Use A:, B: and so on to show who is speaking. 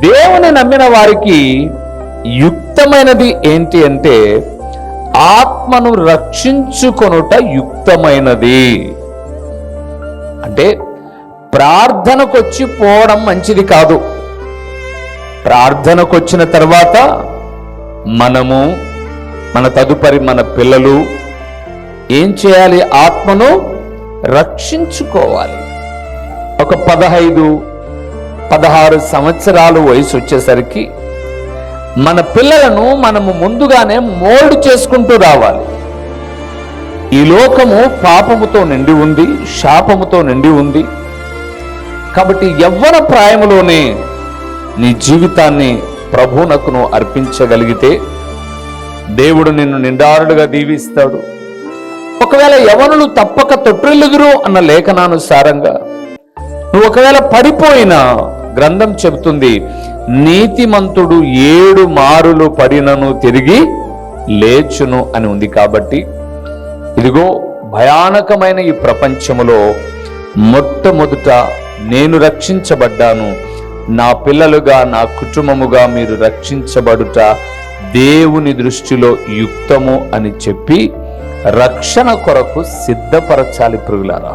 A: దేవుని నమ్మిన వారికి యుక్తమైనది ఏంటి అంటే ఆత్మను రక్షించుకొనుట యుక్తమైనది. అంటే ప్రార్థనకు వచ్చి పోవడం మంచిది కాదు. ప్రార్థనకు వచ్చిన తర్వాత మనము మన తదుపరి మన పిల్లలు ఏం చేయాలి? ఆత్మను రక్షించుకోవాలి. ఒక పదహైదు పదహారు సంవత్సరాలు వయసు వచ్చేసరికి మన పిల్లలను మనము ముందుగానే మోల్డ్ చేసుకుంటూ రావాలి. ఈ లోకము పాపముతో నిండి ఉంది శాపముతో నిండి ఉంది. కాబట్టి యవ్వన ప్రాయములోనే నీ జీవితాన్ని ప్రభువునకును అర్పించగలిగితే దేవుడు నిన్ను నిండారుడుగా దీవిస్తాడు. ఒకవేళ యవనులు తప్పక తొట్టిల్లుదురు అన్న లేఖనానుసారంగా నువ్వు ఒకవేళ పడిపోయినా గ్రంథం చెబుతుంది నీతిమంతుడు ఏడు మారులు పడినను తిరిగి లేచును అని ఉంది కాబట్టి ఇదిగో భయానకమైన ఈ ప్రపంచములో మొట్టమొదట నేను రక్షించబడ్డాను. నా పిల్లలుగా నా కుటుంబముగా మీరు రక్షించబడుట దేవుని దృష్టిలో యుక్తము అని చెప్పి రక్షణ కొరకు సిద్ధపరచాలి ప్రుగులారా